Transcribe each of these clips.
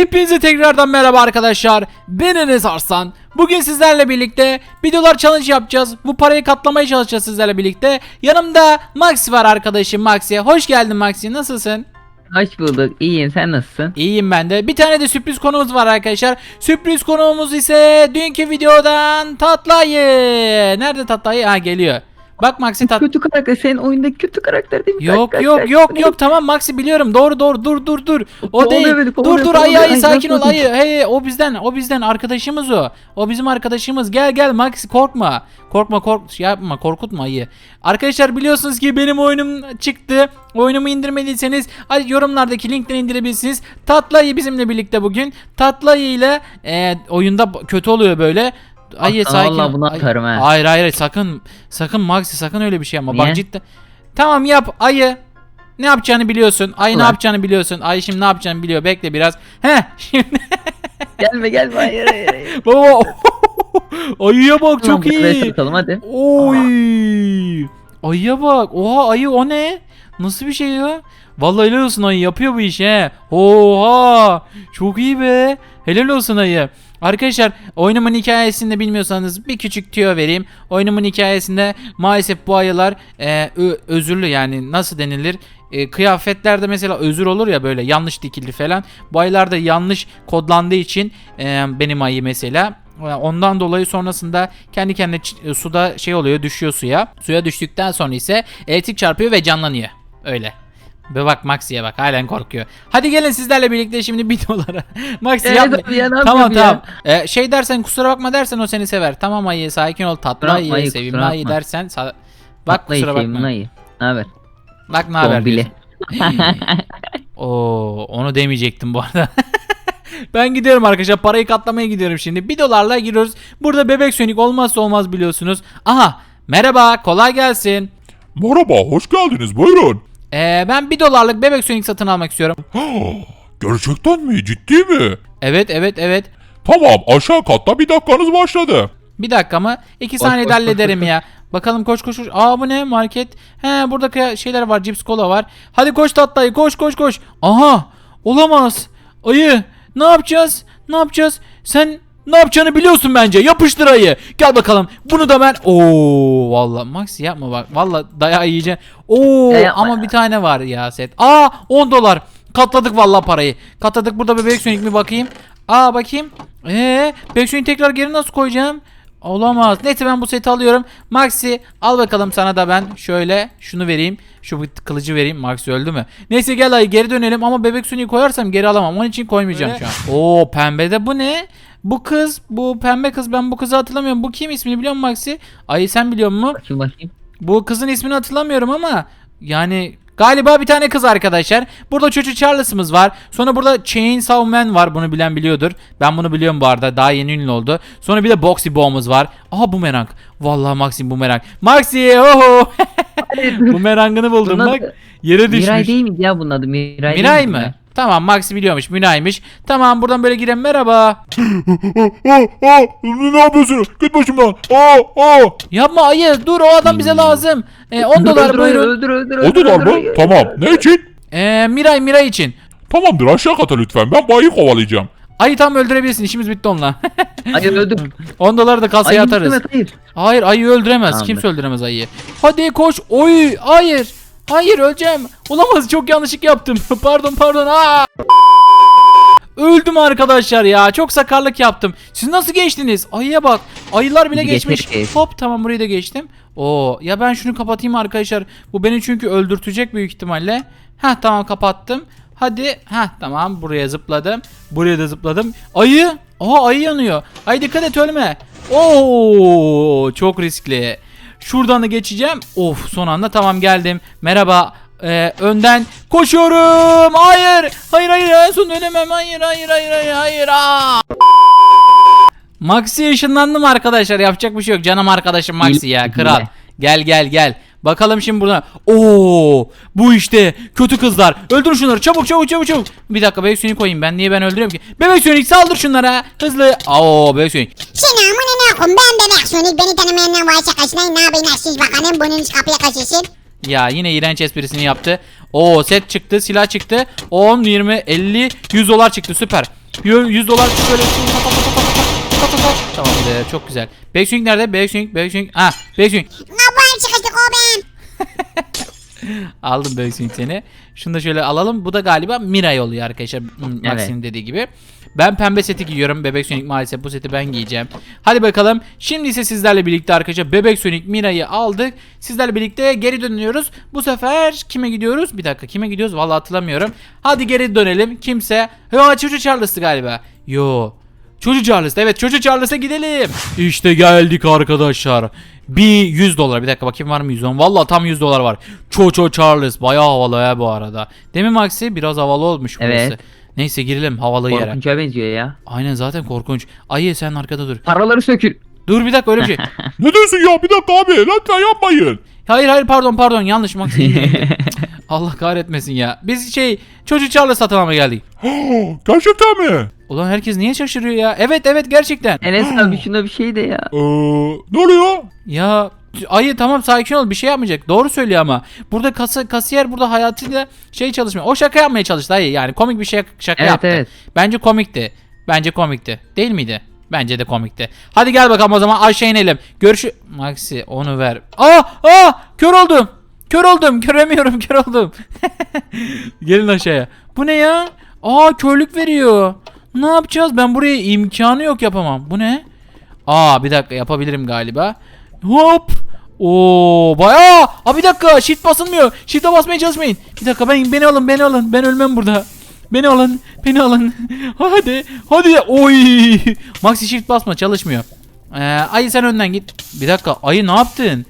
Hepinize tekrardan merhaba arkadaşlar. Ben Enes Arslan. Bugün sizlerle birlikte videolar challenge yapacağız. Bu parayı katlamaya çalışacağız sizlerle birlikte. Yanımda Maxi var arkadaşım Maxi. Hoş geldin Maxi. Nasılsın? Hoş bulduk. İyiyim. Sen nasılsın? İyiyim ben de. Bir tane de sürpriz konuğumuz var arkadaşlar. Sürpriz konuğumuz ise dünkü videodan Tatlayı. Nerede Tatlayı? Ha geliyor. Bak Maxi tat Kötü karakter. Senin oyundaki kötü karakter değil mi? Yok kaç, yok kaç. yok yok. Tamam Maxi biliyorum. Doğru doğru. Dur dur dur. O Kovalıyor değil. beni, dur kovalıyor, dur. ayı kovalıyor. ayı Ay, sakin ol. Yapma. ayı hey o bizden o bizden. Arkadaşımız o. O bizim arkadaşımız. Gel gel Maxi korkma. Korkma kork şey yapma korkutma ayı. Arkadaşlar biliyorsunuz ki benim oyunum çıktı. Oyunumu indirmediyseniz hadi yorumlardaki linkten indirebilirsiniz. Tatlı ayı bizimle birlikte bugün. Tatlı ayı ile e, oyunda kötü oluyor böyle Ayı Aslan, sakin vallahi bunu Ay- atarım ha. Hayır hayır sakın sakın Maxi sakın öyle bir şey yapma bak Niye? cidden Tamam yap ayı. Ne yapacağını biliyorsun. Ayı ne Ulan. yapacağını biliyorsun. Ayı şimdi ne yapacağını biliyor. Bekle biraz. He şimdi. Gelme gelme. Hayır hayır. hayır. Baba. Ayıya bak Tamam, çok iyi. satalım hadi. Oy. Ayıya bak. Oha ayı o ne? Nasıl bir şey ya? Vallahi helal olsun ayı yapıyor bu işi he. Oha. Çok iyi be. Helal olsun ayı. Arkadaşlar oyunumun hikayesini de bilmiyorsanız bir küçük tüyo vereyim. Oyunumun hikayesinde maalesef bu ayılar e, ö- özürlü yani nasıl denilir? E, kıyafetlerde mesela özür olur ya böyle yanlış dikildi falan. Bu ayılar da yanlış kodlandığı için e, benim ayı mesela e, Ondan dolayı sonrasında kendi kendine e, suda şey oluyor düşüyor suya. Suya düştükten sonra ise elektrik çarpıyor ve canlanıyor. Öyle. Ve bak Maxi'ye bak halen korkuyor. Hadi gelin sizlerle birlikte şimdi videolara. Maxi Evet yapma. abi ya, ne Tamam tamam. Ee, şey dersen kusura bakma dersen o seni sever. Tamam ayı sakin ol tatlı ayı ayı, sevimli ayı dersen sa- bak Tatlı kusura bakma. ayı. Ne haber? Bak ne haber diyorsun. Oo, onu demeyecektim bu arada. ben gidiyorum arkadaşlar. Parayı katlamaya gidiyorum şimdi. Bir dolarla giriyoruz. Burada bebek sönük olmazsa olmaz biliyorsunuz. Aha merhaba kolay gelsin. Merhaba, hoş geldiniz. Buyurun. Ee, ben bir dolarlık bebek sönük satın almak istiyorum. Gerçekten mi? Ciddi mi? Evet evet evet. Tamam, aşağı katta bir dakikanız başladı. Bir dakika mı? İki Koş, saniyede koş, koş, hallederim ya. Bakalım koş koş koş. Aa bu ne market? He burada kıya- şeyler var. Cips kola var. Hadi koş tatlıyı koş koş koş. Aha olamaz. Ayı ne yapacağız? Ne yapacağız? Sen ne yapacağını biliyorsun bence. Yapıştır ayı. Gel bakalım. Bunu da ben. Oo vallahi Max yapma bak. Vallahi dayağı yiyeceksin. Oo Ya ama ya. bir tane var ya set. Aa 10 dolar. Katladık vallahi parayı. Katladık burada bebek sönük mi bakayım? Aa bakayım. Ee, bebek sönük tekrar geri nasıl koyacağım? Olamaz. Neyse ben bu seti alıyorum. Maxi al bakalım sana da ben şöyle şunu vereyim. Şu kılıcı vereyim. Maxi öldü mü? Neyse gel ay geri dönelim ama bebek suyunu koyarsam geri alamam. Onun için koymayacağım şu an. Oo pembede bu ne? Bu kız, bu pembe kız ben bu kızı hatırlamıyorum. Bu kim ismini biliyor musun Maxi? Ayı sen biliyor musun? Bakayım bakayım. Bu kızın ismini hatırlamıyorum ama yani galiba bir tane kız arkadaşlar. Burada Çocuğu Charles'ımız var. Sonra burada Chainsaw Man var. Bunu bilen biliyordur. Ben bunu biliyorum bu arada. Daha yeni ünlü oldu. Sonra bir de Boxy Bow'umuz var. Aha bumerang. Vallahi Maxi bumerang. Maxi oho. Bumerangını buldum bak. Yere düşmüş. Miray değil miydi ya bunun adı? Miray, Miray mı? Tamam Maxi biliyormuş. Miray'mış. Tamam buradan böyle girelim. Merhaba. Aa, aa, ne yapıyorsun? Git başımdan. Aa, aa. Yapma ayı. Dur o adam bize lazım. Ee, 10 dolar buyurun. Öldür öldür O öldür. dolar mı? öldür. Tamam. Ne için? Ee, Miray Miray için. Tamamdır, aşağı kata lütfen. Ben bayı kovalayacağım. Ayı tam öldürebilirsin. İşimiz bitti onunla. Hayır öldür. 10 doları da kasaya Ayı atarız. hayır. Hayır ayı öldüremez. Tamamdır. Kimse öldüremez ayıyı. Hadi koş. Oy hayır. Hayır öleceğim. Olamaz çok yanlışlık yaptım. pardon pardon. Aa! Öldüm arkadaşlar ya. Çok sakarlık yaptım. Siz nasıl geçtiniz? Ayıya bak. Ayılar bile geçmiş. geçeriz. Hop tamam burayı da geçtim. Oo ya ben şunu kapatayım arkadaşlar. Bu beni çünkü öldürtecek büyük ihtimalle. Heh tamam kapattım. Hadi heh tamam buraya zıpladım. Buraya da zıpladım. Ayı. Aha ayı yanıyor. Ay dikkat et ölme. Oo çok riskli. Şuradan da geçeceğim. Of son anda tamam geldim. Merhaba. Ee, önden koşuyorum. Hayır. Hayır hayır en son dönemem. Hayır hayır hayır hayır hayır. Aa! Maxi ışınlandım arkadaşlar. Yapacak bir şey yok. Canım arkadaşım Maxi ya. Kral. Gel gel gel. Bakalım şimdi burada. Oo, bu işte kötü kızlar. Öldür şunları çabuk çabuk çabuk çabuk. Bir dakika bebek sönük koyayım ben niye ben öldürüyorum ki? Bebek sönük saldır şunlara hızlı. Oo bebek sönük. Selam ne yapın ben bebek sönük beni tanımayanlar varsa kaçınayım ne yapayım siz bakalım bunun kapıya kaçırsın. Ya yine iğrenç esprisini yaptı. Oo set çıktı silah çıktı. 10 20 50 100 dolar çıktı süper. 100 dolar çıktı böyle. Şey- Tamamdır çok güzel. Bebek sönük nerede? Bebek sönük bebek sönük. Ah bebek sönük. Aldım backswing seni. Şunu da şöyle alalım. Bu da galiba Miray oluyor arkadaşlar. Hmm, Evet. Dediği gibi. Ben pembe seti giyiyorum. Bebek Sonic maalesef bu seti ben giyeceğim. Hadi bakalım. Şimdi ise sizlerle birlikte arkadaşlar Bebek Sonic Mira'yı aldık. Sizlerle birlikte geri dönüyoruz. Bu sefer kime gidiyoruz? Bir dakika kime gidiyoruz? Vallahi hatırlamıyorum. Hadi geri dönelim. Kimse. Ha çocuk Charles'tı galiba. Yo. Çocuk Charles. Evet çocuk Charles'a gidelim. İşte geldik arkadaşlar. Bir 100 dolar. Bir dakika bakayım var mı 110? Vallahi tam 100 dolar var. Çoço Charles. Bayağı havalı ya bu arada. Değil mi Maxi? Biraz havalı olmuş burası. Evet. Neyse girelim havalı yere. Korkunça benziyor ya. Aynen zaten korkunç. Ayı sen arkada dur. Paraları sökül. Dur bir dakika öyle bir şey. Ne diyorsun ya? Bir dakika abi. Lütfen yapmayın. Hayır hayır pardon pardon yanlış Maxi. Allah kahretmesin ya. Biz şey çocuk Charles satın almaya geldik. Gerçekten mi? Ulan herkes niye şaşırıyor ya? Evet evet gerçekten. Enes abi şuna bir şey de ya. Ee, ne oluyor? Ya ayı tamam sakin ol bir şey yapmayacak. Doğru söylüyor ama. Burada kasa, kasiyer burada hayatıyla şey çalışmıyor. O şaka yapmaya çalıştı ayı. Yani komik bir şey şaka Evet yaptı. evet. Bence komikti. Bence komikti. Değil miydi? Bence de komikti. Hadi gel bakalım o zaman aşağı inelim. Görüşü... Maxi onu ver. Aa! Aa! Kör oldum. Kör oldum. Göremiyorum. Kör oldum. Gelin aşağıya. Bu ne ya? Aa körlük veriyor. Ne yapacağız? Ben buraya imkanı yok yapamam. Bu ne? Aa bir dakika yapabilirim galiba. Hop. Oo bayağı. Aa bir dakika shift basılmıyor. Shift'e basmaya çalışmayın. Bir dakika ben beni alın beni alın. Ben ölmem burada. Beni alın. Beni alın. Hadi. Hadi. Oy. Maxi shift basma çalışmıyor. Ee, ayı sen önden git. Bir dakika ayı ne yaptın?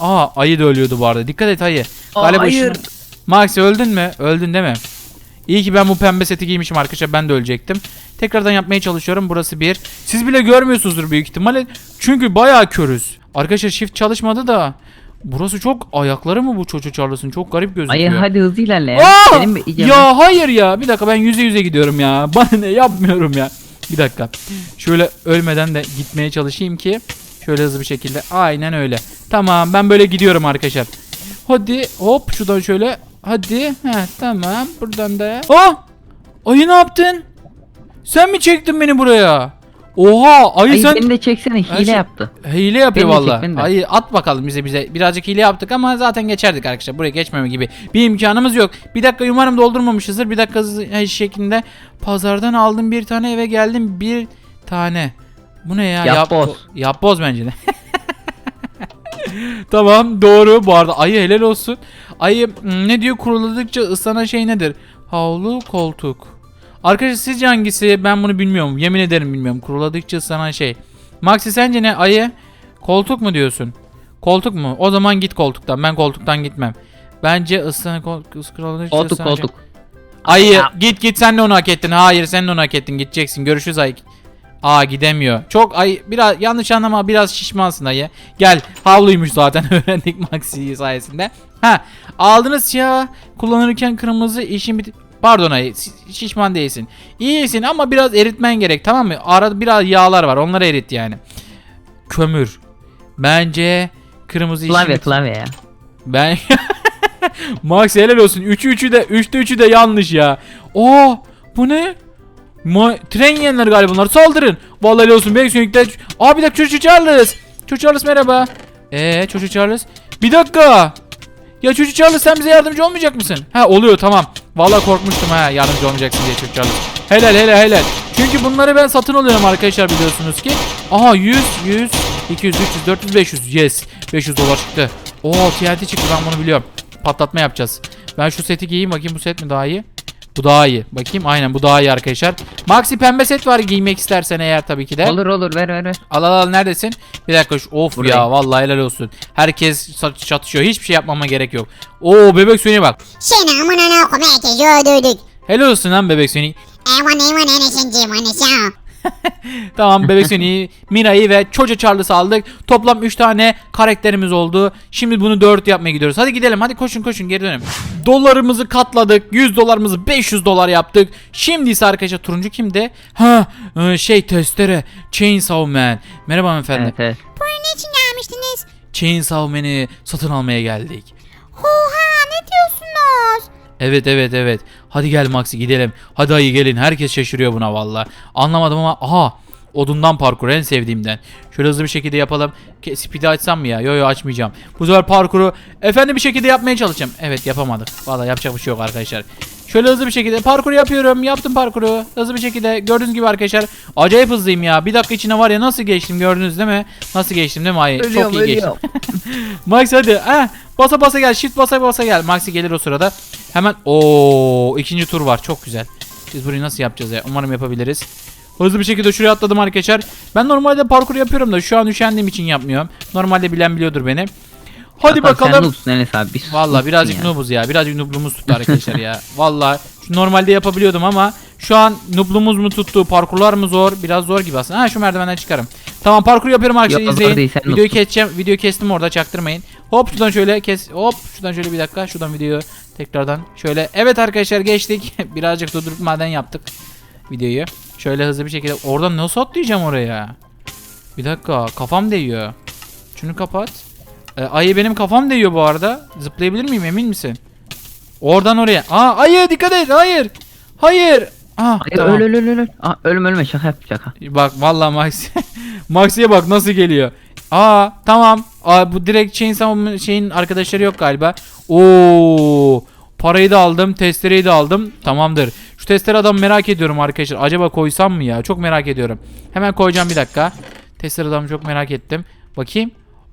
Aa ayı da ölüyordu bu arada. Dikkat et ayı. Aa, Galiba hayır. şunu- Maxi öldün mü? Öldün değil mi? İyi ki ben bu pembe seti giymişim arkadaşlar. Ben de ölecektim. Tekrardan yapmaya çalışıyorum. Burası bir. Siz bile görmüyorsunuzdur büyük ihtimalle. Çünkü bayağı körüz. Arkadaşlar shift çalışmadı da. Burası çok ayakları mı bu çocuk Charles'ın? Çok garip gözüküyor. Ayı hadi hızlı ilerle ya. Aa! Mi iyice ya hayır ya. Bir dakika ben yüze yüze gidiyorum ya. Bana ne yapmıyorum ya. Bir dakika. Şöyle ölmeden de gitmeye çalışayım ki. Şöyle hızlı bir şekilde. Aynen öyle. Tamam ben böyle gidiyorum arkadaşlar. Hadi hop şuradan şöyle. Hadi. Heh, tamam. Buradan da. Ah! Ayı ne yaptın? Sen mi çektin beni buraya? Oha ayı Ayı sen beni de çeksene hile şey- yaptı. Hile yapıyor Beni valla. çek, beni de. Ay at bakalım bize bize. Birazcık hile yaptık ama zaten geçerdik arkadaşlar. Buraya geçmeme gibi bir imkanımız yok. Bir dakika umarım doldurmamışızdır. Bir dakika hızlı şeklinde pazardan aldım bir tane eve geldim bir tane. Bu ne ya? Yapboz. Yapboz bence de. tamam doğru bu arada ayı helal olsun. Ayı hmm, ne diyor kuruladıkça ıslanan şey nedir? Havlu koltuk. Arkadaşlar sizce hangisi? Ben bunu bilmiyorum. Yemin ederim bilmiyorum. Kuruladıkça ıslanan şey. Maxi sence ne? Ayı? Koltuk mu diyorsun? Koltuk mu? O zaman git koltuktan. Ben koltuktan gitmem. Bence ıslanan koltuk. Kuruladıkça Koltuk ıslanan şey. koltuk. Ayı git git sen de onu hak ettin. Hayır sen de onu hak ettin. Gideceksin. Görüşürüz ayı. Aa gidemiyor. Çok ay biraz yanlış anlama biraz şişmansın ayı. Gel havluymuş zaten öğrendik Maxi sayesinde. Ha aldınız ya kullanırken kırmızı işin bit Pardon ayı şi- şişman değilsin. İyisin ama biraz eritmen gerek tamam mı? Arada biraz yağlar var onları erit yani. Kömür. Bence kırmızı işin Klavye bit- klavye ya. ben Max helal olsun. 3'ü 3'ü de 3'te 3'ü de yanlış ya. Oo bu ne? Ma tren yiyenler galiba bunlar. Saldırın. Vallahi olsun. Belki sönükler. Aa bir dakika çocuk Charles. Çocuk Charles merhaba. Ee çocuk Charles. Bir dakika. Ya çocuk Charles sen bize yardımcı olmayacak mısın? Ha oluyor tamam. Vallahi korkmuştum ha yardımcı olmayacaksın diye çocuk Charles. Helal helal helal. Çünkü bunları ben satın alıyorum arkadaşlar biliyorsunuz ki. Aha 100 100 200 300 400 500 yes. 500 dolar çıktı. Oo TNT çıktı ben bunu biliyorum. Patlatma yapacağız. Ben şu seti giyeyim bakayım bu set mi daha iyi? Bu daha iyi. Bakayım aynen bu daha iyi arkadaşlar. Maxi pembe set var giymek istersen eğer tabii ki de. Olur olur ver ver ver. Al al al neredesin? Bir dakika şu of Buradayım. ya vallahi helal olsun. Herkes çatışıyor. Hiçbir şey yapmama gerek yok. Oo bebek Sonic bak. Seni amına koyma herkes öldürdük. Helal olsun lan bebek Sonic. Evan evan enesin cimani şah. Tamam bebek Sonic'i, Mira'yı ve Çoca Charles'ı aldık. Toplam 3 tane karakterimiz oldu. Şimdi bunu 4 yapmaya gidiyoruz. Hadi gidelim hadi koşun koşun geri dönelim. Dolarımızı katladık. 100 dolarımızı 500 dolar yaptık. Şimdi ise arkadaşlar turuncu kimdi? Ha e, şey testere. Chainsaw Man. Merhaba hanımefendi. Evet evet. Bunun için gelmiştiniz. Chainsaw Man'i satın almaya geldik. Oha ne diyorsunuz? Evet evet evet. Hadi gel Maxi gidelim. Hadi ayı gelin. Herkes şaşırıyor buna valla. Anlamadım ama aha odundan parkur en sevdiğimden. Şöyle hızlı bir şekilde yapalım. Speed'i açsam mı ya? Yo yo açmayacağım. Bu sefer parkuru efendi bir şekilde yapmaya çalışacağım. Evet yapamadık. Valla yapacak bir şey yok arkadaşlar. Şöyle hızlı bir şekilde parkur yapıyorum. Yaptım parkuru. Hızlı bir şekilde gördüğünüz gibi arkadaşlar. Acayip hızlıyım ya. Bir dakika içine var ya nasıl geçtim gördünüz değil mi? Nasıl geçtim değil mi? Ay, çok iyi geçtim. Max hadi. Heh, basa basa gel. Shift basa basa gel. Maxi gelir o sırada. Hemen o ikinci tur var. Çok güzel. Biz burayı nasıl yapacağız ya? Umarım yapabiliriz. Hızlı bir şekilde şuraya atladım arkadaşlar. Ben normalde parkur yapıyorum da şu an üşendiğim için yapmıyorum. Normalde bilen biliyordur beni. Hadi Sen bakalım. noobsun Enes abi. Bir Valla birazcık ya. noobuz ya. Birazcık noobluğumuz tuttu arkadaşlar ya. Valla normalde yapabiliyordum ama şu an noobluğumuz mu tuttu? Parkurlar mı zor? Biraz zor gibi aslında. Ha şu merdivenden çıkarım. Tamam parkur yapıyorum arkadaşlar Yok, izleyin. değil, sen Videoyu noobsun. keseceğim. Videoyu kestim orada çaktırmayın. Hop şuradan şöyle kes. Hop şuradan şöyle bir dakika. Şuradan videoyu tekrardan şöyle. Evet arkadaşlar geçtik. birazcık durdurup maden yaptık videoyu. Şöyle hızlı bir şekilde. Oradan nasıl atlayacağım oraya? Bir dakika kafam değiyor. Şunu kapat. E, ayı benim kafam değiyor bu arada. Zıplayabilir miyim emin misin? Oradan oraya. Aa ayı dikkat et. Hayır. Hayır. Ah, Hayır tamam. öl öl öl öl. Aa, ölme ölme şaka yap şaka. Bak vallahi Max. Maxi'ye bak nasıl geliyor. Aa tamam. Aa, bu direkt Chainsaw şeyin arkadaşları yok galiba. Oo parayı da aldım, testereyi de aldım. Tamamdır. Şu testere adamı merak ediyorum arkadaşlar. Acaba koysam mı ya? Çok merak ediyorum. Hemen koyacağım bir dakika. Testere adamı çok merak ettim. Bakayım.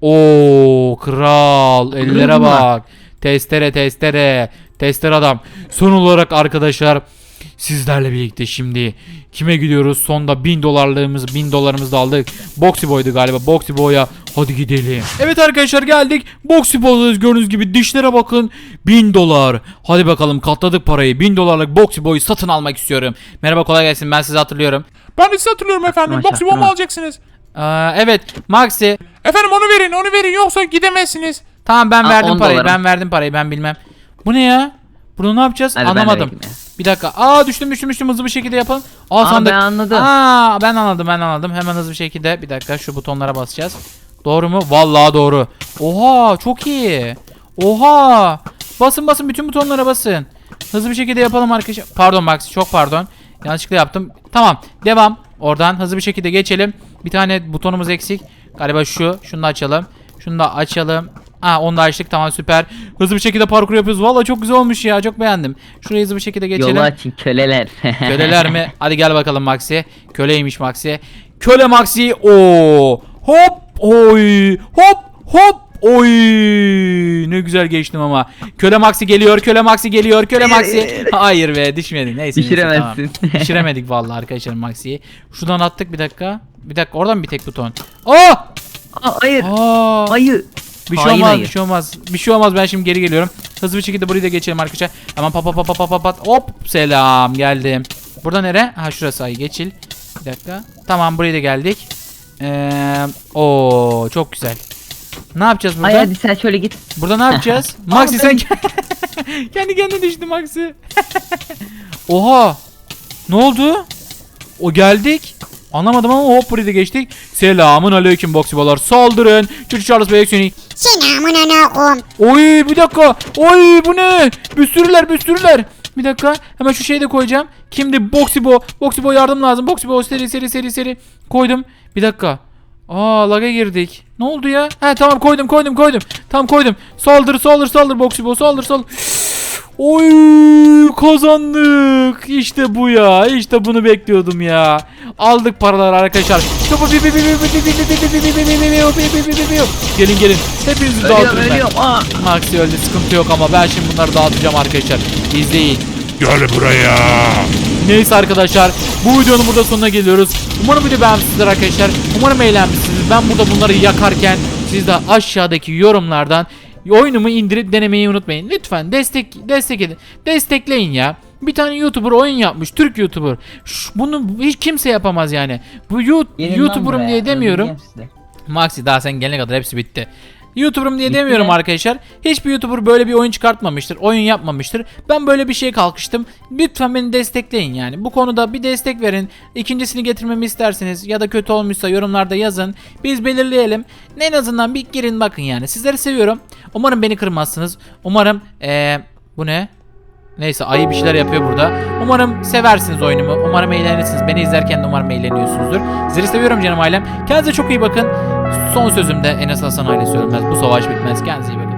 Oo kral. Ellere bak. Testere testere. Testere adam. Son olarak arkadaşlar sizlerle birlikte şimdi kime gidiyoruz? Sonda 1000 dolarlığımız 1000 dolarımızı da aldık. Boxy Boy'du galiba. Boxy Boy'a hadi gidelim. Evet arkadaşlar geldik. Boxy Boy'dayız gördüğünüz gibi dişlere bakın. 1000 dolar. Hadi bakalım katladık parayı. 1000 dolarlık Boxy Boy'u satın almak istiyorum. Merhaba kolay gelsin. Ben sizi hatırlıyorum. Ben de sizi hatırlıyorum efendim. Boxy bomba çaktırma. alacaksınız. Aa, evet Maxi. Efendim onu verin onu verin yoksa gidemezsiniz. Tamam ben Aa, verdim 10 parayı. dolarım. Ben verdim parayı. Ben bilmem. Bu ne ya? Bunu ne yapacağız? Hadi Anlamadım. Bir dakika. Aa düştüm düştüm düştüm hızlı bir şekilde yapalım. Aa, Aa, sandık. ben anladım. Aa ben anladım ben anladım. Hemen hızlı bir şekilde bir dakika şu butonlara basacağız. Doğru mu? Vallahi doğru. Oha çok iyi. Oha. Basın basın bütün butonlara basın. Hızlı bir şekilde yapalım arkadaşlar. Pardon Max çok pardon. Yanlışlıkla yaptım. Tamam devam. Oradan hızlı bir şekilde geçelim. Bir tane butonumuz eksik. Galiba şu. Şunu da açalım. Şunu da açalım. Aa onu da açtık tamam süper. Hızlı bir şekilde parkur yapıyoruz. Vallahi çok güzel olmuş ya. Çok beğendim. Şurayı hızlı bir şekilde geçelim. Yolu açın köleler. Köleler mi? Hadi gel bakalım Maxi. Köleymiş Maxi. Köle Maxi. Oo. Hop. Oy. Hop. Hop. Oy. Ne güzel geçtim ama. Köle Maxi geliyor. Köle Maxi geliyor. Köle Maxi. Hayır be düşmedi. Neyse. neyse, Düşüremezsin. tamam. Düşüremedik vallahi arkadaşlar Maxi'yi. Şuradan attık bir dakika. Bir dakika oradan bir tek buton. Aa! Aa, hayır. Aa! Ayı. Bir şey Hain olmaz, ayı. bir şey olmaz. Bir şey olmaz. Ben şimdi geri geliyorum. Hızlı bir şekilde burayı da geçelim arkadaşlar. Hemen pat pat pat pat pat pat. Hop selam geldim. Burada nere? Ha şurası ayı geçil. Bir dakika. Tamam buraya da geldik. Ee, o çok güzel. Ne yapacağız burada? Ay hadi sen şöyle git. Burada ne yapacağız? Maxi sen kendi kendine düştü Maxi. Oha. Ne oldu? O geldik. Anlamadım ama hop burayı da geçtik. Selamun aleyküm boksibolar. Saldırın. Çocuk Charles Bey Sonic. Selamun aleyküm. Oy bir dakika. Oy bu ne? Bir sürüler bir sürüler. Bir dakika. Hemen şu şeyi de koyacağım. Kimdi? Boxibo. Boxibo yardım lazım. Boxibo seri seri seri seri. Koydum. Bir dakika. Aa laga girdik. Ne oldu ya? He tamam koydum koydum koydum. Tamam koydum. Saldır saldır saldır Boxibo saldır saldır. Oy kazandık. İşte bu ya. İşte bunu bekliyordum ya. Aldık paraları arkadaşlar. Gelin gelin. Hepinizi dağıtırım ben. Maxi öldü sıkıntı yok ama ben şimdi bunları dağıtacağım arkadaşlar. İzleyin. Gel buraya. Neyse arkadaşlar bu videonun burada sonuna geliyoruz. Umarım video beğenmişsinizdir arkadaşlar. Umarım eğlenmişsiniz. Ben burada bunları yakarken siz de aşağıdaki yorumlardan oyunumu indirip denemeyi unutmayın. Lütfen destek destek edin. Destekleyin ya. Bir tane YouTuber oyun yapmış. Türk YouTuber. Şu- bunu hiç kimse yapamaz yani. Bu You- YouTuber'ım diye demiyorum. Maxi daha sen gelene kadar hepsi bitti. YouTuber'ım diye demiyorum mi? arkadaşlar. Hiçbir YouTuber böyle bir oyun çıkartmamıştır. Oyun yapmamıştır. Ben böyle bir şeye kalkıştım. Lütfen beni destekleyin yani. Bu konuda bir destek verin. İkincisini getirmemi isterseniz ya da kötü olmuşsa yorumlarda yazın. Biz belirleyelim. En azından bir girin bakın yani. Sizleri seviyorum. Umarım beni kırmazsınız. Umarım eee bu ne? Neyse ayı bir şeyler yapıyor burada. Umarım seversiniz oyunumu. Umarım eğlenirsiniz. Beni izlerken de umarım eğleniyorsunuzdur. Sizleri seviyorum canım ailem. Kendinize çok iyi bakın. Son sözüm de Enes Hasan ailesi ölmez. Bu savaş bitmez. Kendinize iyi bakın.